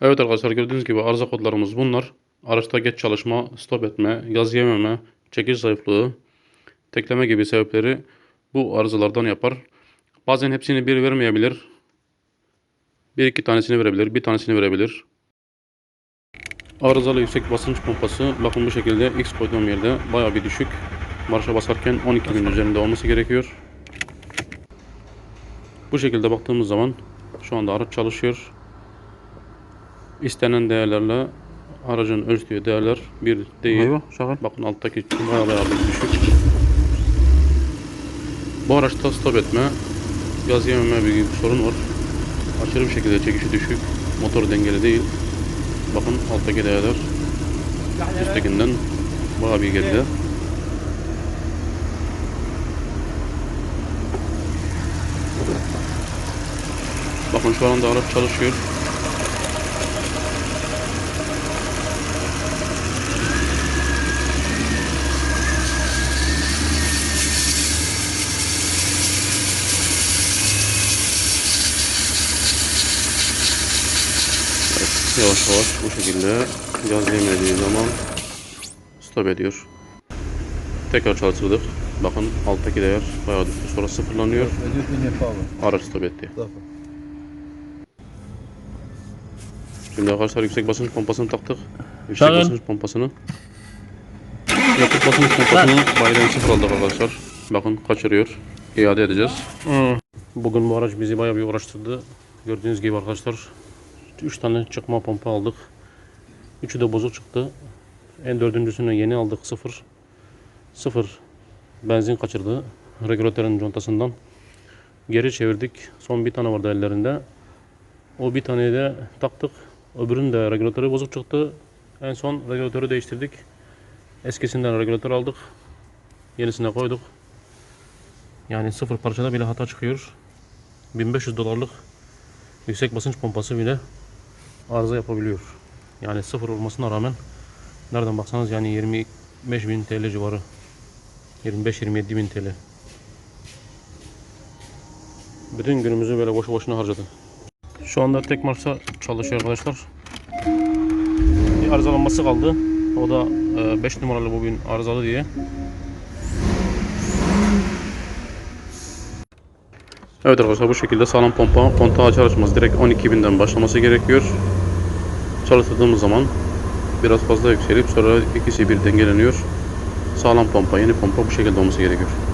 Evet arkadaşlar gördüğünüz gibi arıza kodlarımız bunlar. Araçta geç çalışma, stop etme, gaz yememe, çekiş zayıflığı, tekleme gibi sebepleri bu arızalardan yapar. Bazen hepsini bir vermeyebilir. Bir iki tanesini verebilir, bir tanesini verebilir. Arızalı yüksek basınç pompası bakın bu şekilde X koyduğum yerde bayağı bir düşük. Marşa basarken 12 bin üzerinde olması gerekiyor. Bu şekilde baktığımız zaman şu anda araç çalışıyor. İstenen değerlerle aracın ölçtüğü değerler bir değil. Eyvah. Bakın alttaki bayağı bayağı düşük. Bu araçta stop etme, gaz yememe gibi bir sorun var. Aşırı bir şekilde çekişi düşük, motor dengeli değil. Bakın alttaki değerler üsttekinden bayağı bir geride. Bakın şu anda araç çalışıyor. Yavaş yavaş bu şekilde gaz yemediği zaman stop ediyor. Tekrar çalıştırdık. Bakın alttaki değer bayağı düştü. Sonra sıfırlanıyor. Araç stop etti. Şimdi arkadaşlar yüksek basınç pompasını taktık. Yüksek Takın. basınç pompasını. Yakıt basınç pompasını bayiden sıfır aldık arkadaşlar. Bakın kaçırıyor. İade edeceğiz. Bugün bu araç bizi bayağı bir uğraştırdı. Gördüğünüz gibi arkadaşlar 3 tane çıkma pompa aldık. Üçü de bozuk çıktı. En dördüncüsünü yeni aldık sıfır. Sıfır benzin kaçırdı. Regülatörün contasından. Geri çevirdik. Son bir tane vardı ellerinde. O bir taneyi de taktık. Öbürünün de regülatörü bozuk çıktı. En son regülatörü değiştirdik. Eskisinden regülatör aldık. Yenisine koyduk. Yani sıfır parçada bile hata çıkıyor. 1500 dolarlık yüksek basınç pompası bile arıza yapabiliyor. Yani sıfır olmasına rağmen nereden baksanız yani 25 bin TL civarı 25-27 bin TL bütün günümüzü böyle boşu boşuna harcadı. Şu anda tek marşa çalışıyor arkadaşlar. Bir arızalanması kaldı. O da 5 numaralı bobin arızalı diye. Evet arkadaşlar bu şekilde sağlam pompa kontağı açar açmaz direkt 12.000'den başlaması gerekiyor. Çalıştırdığımız zaman biraz fazla yükselip sonra ikisi bir dengeleniyor. Sağlam pompa, yeni pompa bu şekilde olması gerekiyor.